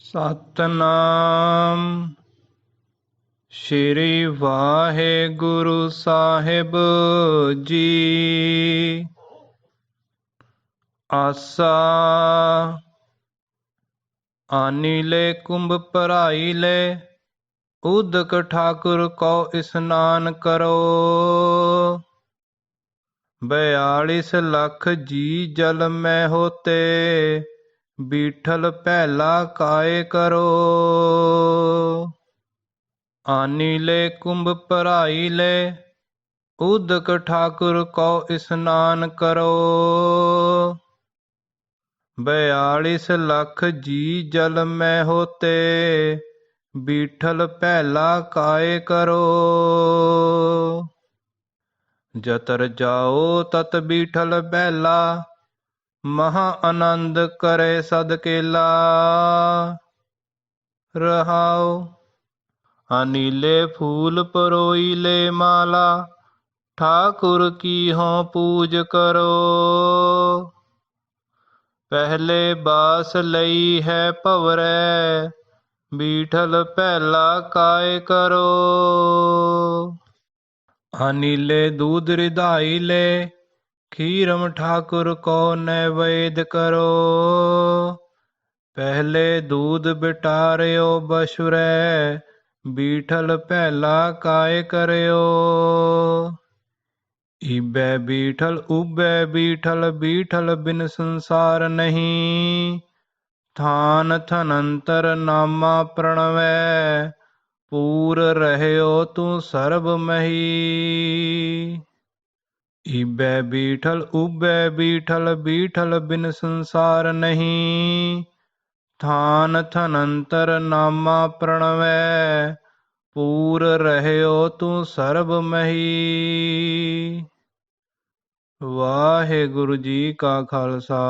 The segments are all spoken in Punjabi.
ਸਤਨਾਮ। ਸ਼੍ਰੀ ਵਾਹਿਗੁਰੂ ਸਾਹਿਬ ਜੀ। ਆਸਾ। ਆਨੀ ਲੈ ਕੁੰਭ ਭਰਾਈ ਲੈ। ਉਦਕ ਠਾਕੁਰ ਕੋ ਇਸਨਾਨ ਕਰੋ। 42 ਲੱਖ ਜੀ ਜਲ ਮੈਂ ਹੋਤੇ। ਬੀਠਲ ਪਹਿਲਾ ਕਾਏ ਕਰੋ। ਆਨੀ ਲੈ ਕੁੰਭ ਭਰਾਈ ਲੈ, ਉਦਕ ਠਾਕੁਰ ਕੋ ਇਸਨਾਨ ਕਰੋ। 42 ਲੱਖ ਜੀ ਜਲ ਮੈਂ ਹੋਤੇ, ਬੀਠਲ ਪਹਿਲਾ ਕਾਏ ਕਰੋ। ਜਤਰ ਜਾਓ ਤਤ ਬੀਠਲ ਬਹਿਲਾ ਮਹਾ ਆਨੰਦ ਕਰੇ ਸਦ ਕੇਲਾ ਰਹਾਉ ਅਨੀਲੇ ਫੂਲ ਪਰੋਈ ਲੈ ਮਾਲਾ ਠਾਕੁਰ ਕੀ ਹੋ ਪੂਜ ਕਰੋ ਪਹਿਲੇ ਬਾਸ ਲਈ ਹੈ ਭਵਰੈ ਬੀਠਲ ਪਹਿਲਾ ਕਾਇ ਕਰੋ ਅਨੀਲੇ ਦੂਧ ਰਿਧਾਈ ਲੈ ਖੀਰਮ ਠਾਕੁਰ ਕੋ ਨੈਵੇਦ ਕਰੋ। ਪਹਿਲੇ ਦੂਧ ਬਿਟਾਰਿਓ ਬਸ਼ੁਰੈ, ਬੀਠਲ ਪਹਿਲਾ ਕਾਇ ਕਰਿਓ। ਈਬੈ ਬੀਠਲ, ਉਬੈ ਬੀਠਲ ਬੀਠਲ ਬਿਨ ਸੰਸਾਰ ਨਹੀਂ। ਥਾਨ ਥਨੰਤਰ ਨਾਮਾ ਪ੍ਰਣਵੈ, ਪੂਰ ਰਹਿਓ ਤੂੰ ਸਰਬ ਮਹੀ। ਈਬੈ ਬੀਠਲ ਉਬੈ ਬੀਠਲ ਬੀਠਲ ਬਿਨ ਸੰਸਾਰ ਨਹੀਂ ਥਾਨ ਥਨੰਤਰ ਨਾਮਾ ਪ੍ਰਣਵੈ ਪੂਰ ਰਹਿਓ ਤੂੰ ਸਰਬ ਮਹੀ ਵਾਹਿਗੁਰੂ ਜੀ ਕਾ ਖਾਲਸਾ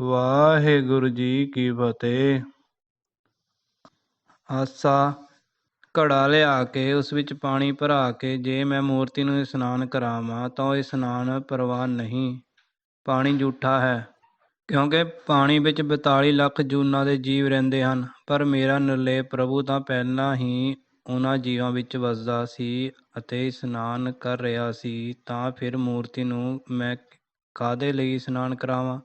ਵਾਹਿਗੁਰੂ ਜੀ ਕੀ ਫਤਿਹ ਆਸਾ ਘੜਾ ਲਿਆ ਕੇ ਉਸ ਵਿੱਚ ਪਾਣੀ ਭਰਾ ਕੇ ਜੇ ਮੈਂ ਮੂਰਤੀ ਨੂੰ ਇਸ਼ਨਾਨ ਕਰਾਵਾਂ ਤਾਂ ਉਹ ਇਸ਼ਨਾਨ ਪ੍ਰਵਾਨ ਨਹੀਂ। ਪਾਣੀ ਝੂਠਾ ਹੈ, ਕਿਉਂਕਿ ਪਾਣੀ ਵਿੱਚ 42 ਲੱਖ ਜੂਨਾਂ ਦੇ ਜੀਵ ਰਹਿੰਦੇ ਹਨ, ਪਰ ਮੇਰਾ ਨਿਰਲੇਪ ਪ੍ਰਭੂ ਤਾਂ ਪਹਿਲਾਂ ਹੀ ਉਹਨਾਂ ਜੀਵਾਂ ਵਿੱਚ ਵਸਦਾ ਸੀ ਅਤੇ ਇਸ਼ਨਾਨ ਕਰ ਰਿਹਾ ਸੀ, ਤਾਂ ਫਿਰ ਮੂਰਤੀ ਨੂੰ ਮੈਂ ਕਾਦੇ ਲਈ ਇਸ਼ਨਾਨ ਕਰਾਵਾਂ?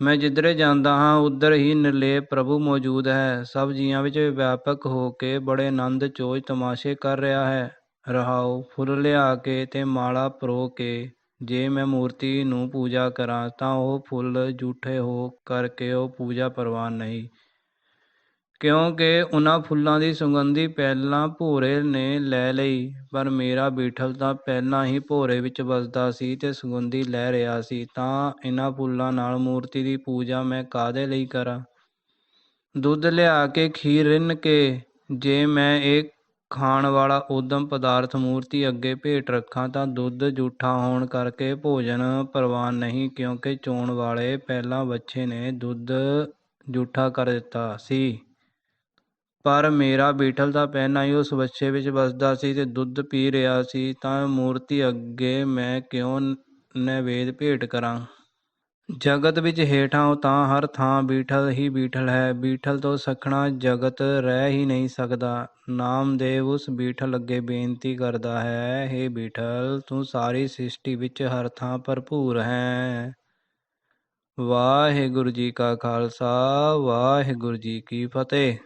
ਮੈਂ ਜਿੱਧਰੇ ਜਾਂਦਾ ਹਾਂ, ਉੱਧਰ ਹੀ ਨਿਰਲੇਪ ਪ੍ਰਭੂ ਮੌਜੂਦ ਹੈ। ਸਭ ਜੀਆਂ ਵਿੱਚ ਵਿਆਪਕ ਹੋ ਕੇ ਬੜੇ ਆਨੰਦ ਚੋਜ ਤਮਾਸ਼ੇ ਕਰ ਰਿਹਾ ਹੈ। ਰਹਾਉ ਫੁੱਲ ਲਿਆ ਕੇ ਤੇ ਮਾਲਾ ਪਰੋ ਕੇ, ਜੇ ਮੈਂ ਮੂਰਤੀ ਨੂੰ ਪੂਜਾ ਕਰਾਂ ਤਾਂ ਉਹ ਫੁੱਲ ਜੂਠੇ ਹੋ ਕਰਕੇ ਉਹ ਪੂਜਾ ਪ੍ਰਵਾਨ ਨਹੀਂ। ਕਿਉਂਕਿ ਉਹਨਾਂ ਫੁੱਲਾਂ ਦੀ ਸੁਗੰਧੀ ਪਹਿਲਾਂ ਭੋਰੇ ਨੇ ਲੈ ਲਈ, ਪਰ ਮੇਰਾ ਬੀਠਲ ਤਾਂ ਪਹਿਲਾਂ ਹੀ ਭੋਰੇ ਵਿੱਚ ਵਸਦਾ ਸੀ ਤੇ ਸੁਗੰਧੀ ਲੈ ਰਿਹਾ ਸੀ, ਤਾਂ ਇਹਨਾਂ ਫੁੱਲਾਂ ਨਾਲ ਮੂਰਤੀ ਦੀ ਪੂਜਾ ਮੈਂ ਕਾਹਦੇ ਲਈ ਕਰਾਂ? ਦੁੱਧ ਲਿਆ ਕੇ ਖੀਰ ਰਿੰਨ੍ਹ ਕੇ, ਜੇ ਮੈਂ ਇਹ ਖਾਣ ਵਾਲਾ ਉਦਮ ਪਦਾਰਥ ਮੂਰਤੀ ਅੱਗੇ ਭੇਟ ਰੱਖਾਂ ਤਾਂ ਦੁੱਧ ਜੂਠਾ ਹੋਣ ਕਰਕੇ ਭੋਜਨ ਪ੍ਰਵਾਨ ਨਹੀਂ, ਕਿਉਂਕਿ ਚੋਣ ਵਾਲੇ ਪਹਿਲਾਂ ਬੱਚੇ ਨੇ ਦੁੱਧ ਜੂਠਾ ਕਰ ਦਿੱਤਾ ਸੀ। ਪਰ ਮੇਰਾ ਬੀਠਲ ਤਾਂ ਪਹਿਲਾਂ ਹੀ ਉਸ ਬੱਚੇ ਵਿੱਚ ਵਸਦਾ ਸੀ ਤੇ ਦੁੱਧ ਪੀ ਰਿਹਾ ਸੀ, ਤਾਂ ਮੂਰਤੀ ਅੱਗੇ ਮੈਂ ਕਿਉਂ ਨੈਵੇਦ ਭੇਟ ਕਰਾਂ? ਜਗਤ ਵਿੱਚ ਹੇਠਾਂ ਤਾਂ ਹਰ ਥਾਂ ਬੀਠਲ ਹੀ ਬੀਠਲ ਹੈ, ਬੀਠਲ ਤੋਂ ਸਖਣਾ ਜਗਤ ਰਹਿ ਹੀ ਨਹੀਂ ਸਕਦਾ। ਨਾਮਦੇਵ ਉਸ ਬੀਠਲ ਅੱਗੇ ਬੇਨਤੀ ਕਰਦਾ ਹੈ हे ਬੀਠਲ, ਤੂੰ ਸਾਰੀ ਸ੍ਰਿਸ਼ਟੀ ਵਿੱਚ ਹਰ ਥਾਂ ਭਰਪੂਰ ਹੈ। ਵਾਹਿਗੁਰੂ ਜੀ ਕਾ ਖਾਲਸਾ, ਵਾਹਿਗੁਰੂ ਜੀ ਕੀ ਫਤਿਹ।